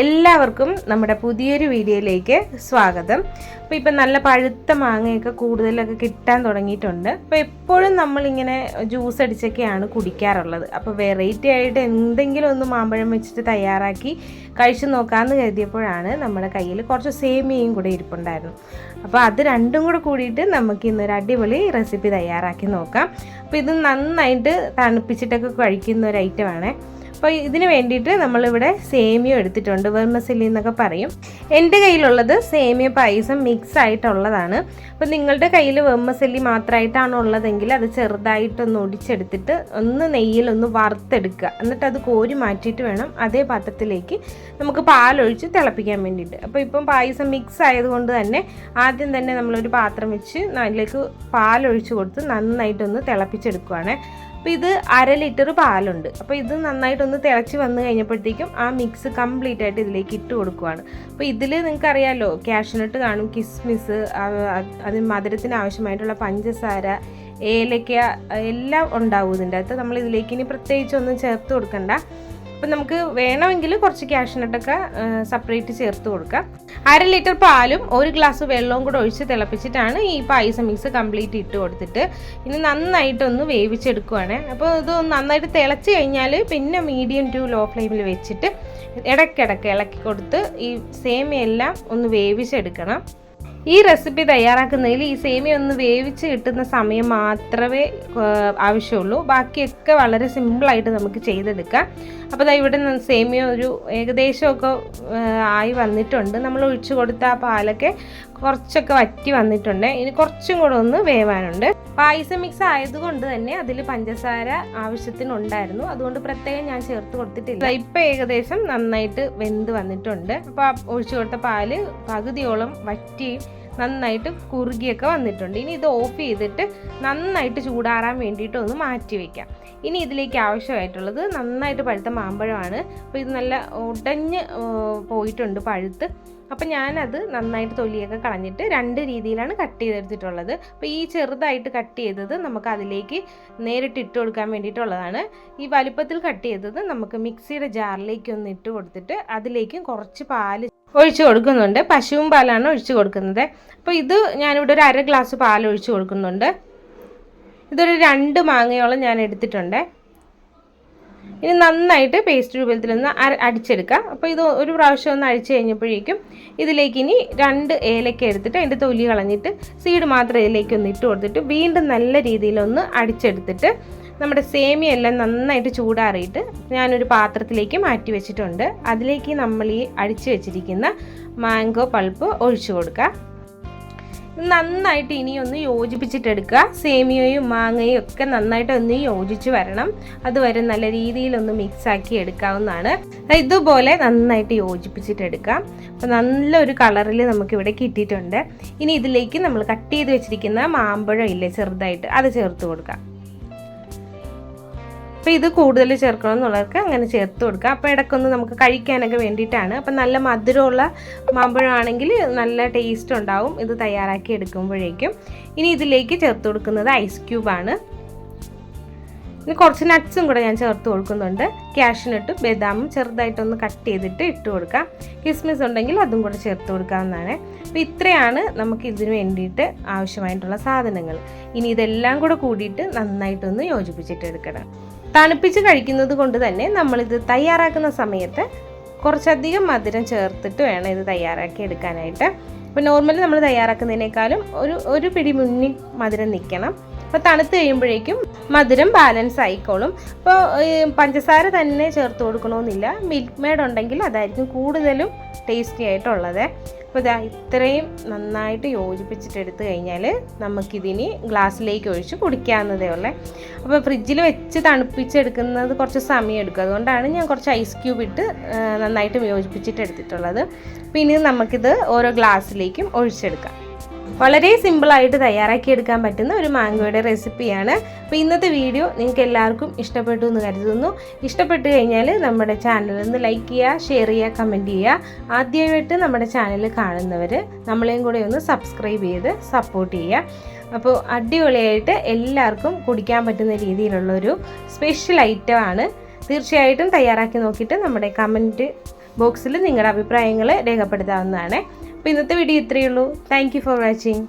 എല്ലാവർക്കും നമ്മുടെ പുതിയൊരു വീഡിയോയിലേക്ക് സ്വാഗതം. അപ്പോൾ ഇപ്പം നല്ല പഴുത്ത മാങ്ങയൊക്കെ കൂടുതലൊക്കെ കിട്ടാൻ തുടങ്ങിയിട്ടുണ്ട്. അപ്പോൾ എപ്പോഴും നമ്മളിങ്ങനെ ജ്യൂസ് അടിച്ചൊക്കെയാണ് കുടിക്കാറുള്ളത്. അപ്പോൾ വെറൈറ്റി ആയിട്ട് എന്തെങ്കിലും ഒന്ന് മാമ്പഴം വെച്ചിട്ട് തയ്യാറാക്കി കഴിച്ചു നോക്കാമെന്ന് കരുതിയപ്പോഴാണ് നമ്മുടെ കയ്യിൽ കുറച്ച് സേമിയയും കൂടെ ഇരിപ്പുണ്ടായിരുന്നു അപ്പോൾ അത് രണ്ടും കൂടെ കൂടിയിട്ട് നമുക്ക് ഇന്നൊരു അടിപൊളി റെസിപ്പി തയ്യാറാക്കി നോക്കാം. അപ്പോൾ ഇത് നന്നായിട്ട് തണുപ്പിച്ചിട്ടൊക്കെ കഴിക്കുന്ന ഒരു ഐറ്റമാണ് അപ്പോൾ ഇതിന് വേണ്ടിയിട്ട് നമ്മളിവിടെ സേമിയ എടുത്തിട്ടുണ്ട്. വെർമസില്ലി എന്നൊക്കെ പറയും. എന്റെ കയ്യിലുള്ളത് സേമിയ പായസം മിക്സ് ആയിട്ടുള്ളതാണ്. അപ്പോൾ നിങ്ങളുടെ കയ്യിൽ വെർമസില്ലി മാത്രമായിട്ടാണ് ഉള്ളതെങ്കിൽ അത് ചെറുതായിട്ടൊന്ന് ഒടിച്ചെടുത്തിട്ട് ഒന്ന് നെയ്യിലൊന്ന് വറുത്തെടുക്കുക. എന്നിട്ട് അത് കോരി മാറ്റിയിട്ട് വേണം അതേ പാത്രത്തിലേക്ക് നമുക്ക് പാലൊഴിച്ച് തിളപ്പിക്കാൻ വേണ്ടിയിട്ട്. അപ്പോൾ ഇപ്പം പായസം മിക്സ് ആയതുകൊണ്ട് തന്നെ ആദ്യം തന്നെ നമ്മളൊരു പാത്രം വെച്ച് അതിലേക്ക് പാലൊഴിച്ച് കൊടുത്ത് നന്നായിട്ടൊന്ന് തിളപ്പിച്ചെടുക്കുവാണ്. അപ്പോൾ ഇത് അര ലിറ്റർ പാലുണ്ട്. അപ്പോൾ ഇത് നന്നായിട്ടൊന്ന് തിളച്ച് വന്നു കഴിഞ്ഞപ്പോഴത്തേക്കും ആ മിക്സ് കംപ്ലീറ്റ് ആയിട്ട് ഇതിലേക്ക് ഇട്ട് കൊടുക്കുവാണ്. അപ്പോൾ ഇതിൽ നിങ്ങൾക്ക് അറിയാമല്ലോ കാഷ്നട്ട് കാണും കിസ്മിസ് അതിന് മധുരത്തിന് ആവശ്യമായിട്ടുള്ള പഞ്ചസാര ഏലക്ക എല്ലാം ഉണ്ടാവും ഇതിന്റെ അകത്ത്. നമ്മൾ ഇതിലേക്ക് ഇനി പ്രത്യേകിച്ച് ഒന്നും ചേർത്ത് കൊടുക്കണ്ട. അപ്പം നമുക്ക് വേണമെങ്കിൽ കുറച്ച് കാഷ്നട്ടൊക്കെ സെപ്പറേറ്റ് ചേർത്ത് കൊടുക്കാം. അര ലിറ്റർ പാലും ഒരു ഗ്ലാസ് വെള്ളവും കൂടെ ഒഴിച്ച് തിളപ്പിച്ചിട്ടാണ് ഈ പായസ മിക്സ് കംപ്ലീറ്റ് ഇട്ട് കൊടുത്തിട്ട്. ഇനി നന്നായിട്ടൊന്ന് വേവിച്ചെടുക്കുവാണ്. അപ്പോൾ ഇത് നന്നായിട്ട് തിളച്ച് കഴിഞ്ഞാൽ പിന്നെ മീഡിയം ടു ലോ ഫ്ലെയിമിൽ വെച്ചിട്ട് ഇടയ്ക്കിടയ്ക്ക് ഇളക്കി കൊടുത്ത് ഈ സേമിയെല്ലാം ഒന്ന് വേവിച്ചെടുക്കണം. ഈ റെസിപ്പി തയ്യാറാക്കുന്നതിൽ ഈ സേമിയ ഒന്ന് വേവിച്ച് കിട്ടുന്ന സമയം മാത്രമേ ആവശ്യമുള്ളൂ. ബാക്കിയൊക്കെ വളരെ സിമ്പിളായിട്ട് നമുക്ക് ചെയ്തെടുക്കാം. അപ്പോൾ ദാ ഇവിടെ സേമിയ ഒരു ഏകദേശമൊക്കെ ആയി വന്നിട്ടുണ്ട്. നമ്മൾ ഒഴിച്ചു കൊടുത്ത ആ പാലൊക്കെ കുറച്ചൊക്കെ വറ്റി വന്നിട്ടുണ്ട്. ഇനി കുറച്ചും കൂടെ ഒന്ന് വേവാനുണ്ട്. പായസം മിക്സ് ആയതുകൊണ്ട് തന്നെ അതിൽ പഞ്ചസാര ആവശ്യത്തിനുണ്ടായിരുന്നു. അതുകൊണ്ട് പ്രത്യേകം ഞാൻ ചേർത്ത് കൊടുത്തിട്ടില്ല. ഇപ്പം ഏകദേശം നന്നായിട്ട് വെന്ത് വന്നിട്ടുണ്ട്. അപ്പോൾ ഒഴിച്ചു കൊടുത്ത പാൽ പകുതിയോളം വറ്റിയും നന്നായിട്ട് കുറുകിയൊക്കെ വന്നിട്ടുണ്ട്. ഇനി ഇത് ഓഫ് ചെയ്തിട്ട് നന്നായിട്ട് ചൂടാറാൻ വേണ്ടിയിട്ട് ഒന്ന് മാറ്റി വെക്കാം. ഇനി ഇതിലേക്ക് ആവശ്യമായിട്ടുള്ളത് നന്നായിട്ട് പഴുത്ത മാമ്പഴമാണ്. അപ്പോൾ ഇത് നല്ല ഉടഞ്ഞ് പോയിട്ടുണ്ട് പഴുത്ത്. അപ്പം ഞാനത് നന്നായിട്ട് തൊലിയൊക്കെ കളഞ്ഞിട്ട് രണ്ട് രീതിയിലാണ് കട്ട് ചെയ്തെടുത്തിട്ടുള്ളത്. അപ്പോൾ ഈ ചെറുതായിട്ട് കട്ട് ചെയ്തത് നമുക്ക് അതിലേക്ക് നേരിട്ട് ഇട്ട് കൊടുക്കാൻ വേണ്ടിയിട്ടുള്ളതാണ്. ഈ വലുപ്പത്തിൽ കട്ട് ചെയ്തത് നമുക്ക് മിക്സിയുടെ ജാറിലേക്ക് ഒന്ന് ഇട്ട് കൊടുത്തിട്ട് അതിലേക്കും കുറച്ച് പാൽ ഒഴിച്ച് കൊടുക്കുന്നുണ്ട്. പശുവും പാലാണ് ഒഴിച്ച് കൊടുക്കുന്നത്. അപ്പോൾ ഇത് ഞാനിവിടെ ഒരു അര ഗ്ലാസ് പാൽ ഒഴിച്ചു കൊടുക്കുന്നുണ്ട്. ഇതൊരു രണ്ട് മാങ്ങയോളം ഞാൻ എടുത്തിട്ടുണ്ട്. ഇനി നന്നായിട്ട് പേസ്റ്റ് രൂപത്തിൽ ഒന്ന് അടിച്ചെടുക്കാം അപ്പോൾ ഇത് ഒരു പ്രാവശ്യം ഒന്ന് അഴിച്ചു കഴിഞ്ഞപ്പോഴേക്കും ഇതിലേക്ക് ഇനി രണ്ട് ഏലക്ക എടുത്തിട്ട് അതിന്റെ തൊലി കളഞ്ഞിട്ട് സീഡ് മാത്രം ഇതിലേക്ക് ഒന്ന് ഇട്ട് കൊടുത്തിട്ട് വീണ്ടും നല്ല രീതിയിലൊന്ന് അടിച്ചെടുത്തിട്ട് നമ്മുടെ സേമിയ എല്ലാം നന്നായിട്ട് ചൂടാറിയിട്ട് ഞാനൊരു പാത്രത്തിലേക്ക് മാറ്റി വെച്ചിട്ടുണ്ട്. അതിലേക്ക് നമ്മൾ ഈ അടിച്ചു വെച്ചിരിക്കുന്ന മാംഗോ പൾപ്പ് ഒഴിച്ചു കൊടുക്കുക. നന്നായിട്ട് ഇനിയൊന്ന് യോജിപ്പിച്ചിട്ടെടുക്കുക. സേമിയയും മാങ്ങയും ഒക്കെ നന്നായിട്ട് ഒന്ന് യോജിച്ച് വരണം. അതുവരെ നല്ല രീതിയിലൊന്ന് മിക്സ് ആക്കി എടുക്കാവുന്നതാണ്. ഇതുപോലെ നന്നായിട്ട് യോജിപ്പിച്ചിട്ടെടുക്കാം. അപ്പോൾ നല്ലൊരു കളറിൽ നമുക്കിവിടെ കിട്ടിയിട്ടുണ്ട്. ഇനി ഇതിലേക്ക് നമ്മൾ കട്ട് ചെയ്ത് വെച്ചിരിക്കുന്ന മാമ്പഴം ഇല്ലേ ചെറുതായിട്ട് അത് ചേർത്ത് കൊടുക്കാം. അപ്പോൾ ഇത് കൂടുതൽ ചേർക്കണം എന്നുള്ളവർക്ക് അങ്ങനെ ചേർത്ത് കൊടുക്കുക അപ്പോൾ ഇടയ്ക്കൊന്ന് നമുക്ക് കഴിക്കാനൊക്കെ വേണ്ടിയിട്ടാണ്. അപ്പം നല്ല മധുരമുള്ള മാമ്പഴമാണെങ്കിൽ നല്ല ടേസ്റ്റ് ഉണ്ടാവും. ഇത് തയ്യാറാക്കി എടുക്കുമ്പോഴേക്കും. ഇനി ഇതിലേക്ക് ചേർത്ത് കൊടുക്കുന്നത് ഐസ് ക്യൂബാണ് ഇനി കുറച്ച് നട്ട്സും കൂടെ ഞാൻ ചേർത്ത് കൊടുക്കുന്നുണ്ട്. ക്യാഷിനിട്ട് ബദാമും ചെറുതായിട്ടൊന്ന് കട്ട് ചെയ്തിട്ട് ഇട്ട് കൊടുക്കാം. കിസ്മിസ് ഉണ്ടെങ്കിൽ അതും കൂടെ ചേർത്ത് കൊടുക്കാവുന്നതാണ്. അപ്പോൾ ഇത്രയാണ് നമുക്ക് ഇതിന് വേണ്ടിയിട്ട് ആവശ്യമായിട്ടുള്ള സാധനങ്ങൾ. ഇനി ഇതെല്ലാം കൂടെ കൂടിയിട്ട് നന്നായിട്ടൊന്ന് യോജിപ്പിച്ചിട്ട് എടുക്കണം. തണുപ്പിച്ച് കഴിക്കുന്നത് കൊണ്ട് തന്നെ നമ്മളിത് തയ്യാറാക്കുന്ന സമയത്ത് കുറച്ചധികം മധുരം ചേർത്തിട്ട് വേണം ഇത് തയ്യാറാക്കി എടുക്കാനായിട്ട്. അപ്പോൾ നോർമലി നമ്മൾ തയ്യാറാക്കുന്നതിനേക്കാളും ഒരു ഒരു പിടി മുന്നിൽ മധുരം നിൽക്കണം അപ്പോൾ തണുത്ത് കഴിയുമ്പോഴേക്കും മധുരം ബാലൻസ് ആയിക്കോളും. അപ്പോൾ പഞ്ചസാര തന്നെ ചേർത്ത് കൊടുക്കണമെന്നില്ല മിൽക്ക് മെയ്ഡ് ഉണ്ടെങ്കിൽ അതായിരിക്കും കൂടുതലും ടേസ്റ്റി ആയിട്ടുള്ളത്. അപ്പോൾ ഇതാ ഇത്രയും നന്നായിട്ട് യോജിപ്പിച്ചിട്ട് എടുത്തു കഴിഞ്ഞാൽ നമുക്കിതിനി ഗ്ലാസ്സിലേക്ക് ഒഴിച്ച് കുടിക്കാവുന്നതേ ഉള്ളേ. അപ്പോൾ ഫ്രിഡ്ജിൽ വെച്ച് തണുപ്പിച്ചെടുക്കുന്നത് കുറച്ച് സമയം എടുക്കും. അതുകൊണ്ടാണ് ഞാൻ കുറച്ച് ഐസ് ക്യൂബ് ഇട്ട് നന്നായിട്ട് യോജിപ്പിച്ചിട്ട് എടുത്തിട്ടുള്ളത്. പിന്നെ നമുക്കിത് ഓരോ ഗ്ലാസ്സിലേക്കും ഒഴിച്ചെടുക്കാം. വളരെ സിമ്പിളായിട്ട് തയ്യാറാക്കിയെടുക്കാൻ പറ്റുന്ന ഒരു മാംഗോയുടെ റെസിപ്പിയാണ്. അപ്പോൾ ഇന്നത്തെ വീഡിയോ നിങ്ങൾക്ക് എല്ലാവർക്കും ഇഷ്ടപ്പെട്ടു എന്ന് കരുതുന്നു. ഇഷ്ടപ്പെട്ട് കഴിഞ്ഞാൽ നമ്മുടെ ചാനൽ ഒന്ന് ലൈക്ക് ചെയ്യുക ഷെയർ ചെയ്യുക കമന്റ് ചെയ്യുക. ആദ്യമായിട്ട് നമ്മുടെ ചാനൽ കാണുന്നവർ നമ്മളെയും കൂടെ ഒന്ന് സബ്സ്ക്രൈബ് ചെയ്ത് സപ്പോർട്ട് ചെയ്യുക. അപ്പോൾ അടിപൊളിയായിട്ട് എല്ലാവർക്കും കുടിക്കാൻ പറ്റുന്ന രീതിയിലുള്ളൊരു സ്പെഷ്യൽ ഐറ്റം ആണ്. തീർച്ചയായിട്ടും തയ്യാറാക്കി നോക്കിയിട്ട് നമ്മുടെ കമന്റ് ബോക്സിൽ നിങ്ങളുടെ അഭിപ്രായങ്ങൾ രേഖപ്പെടുത്താവുന്നതാണ്. അപ്പോൾ ഇന്നത്തെ വീഡിയോ ഇത്രയേ ഉള്ളൂ. Thank for watching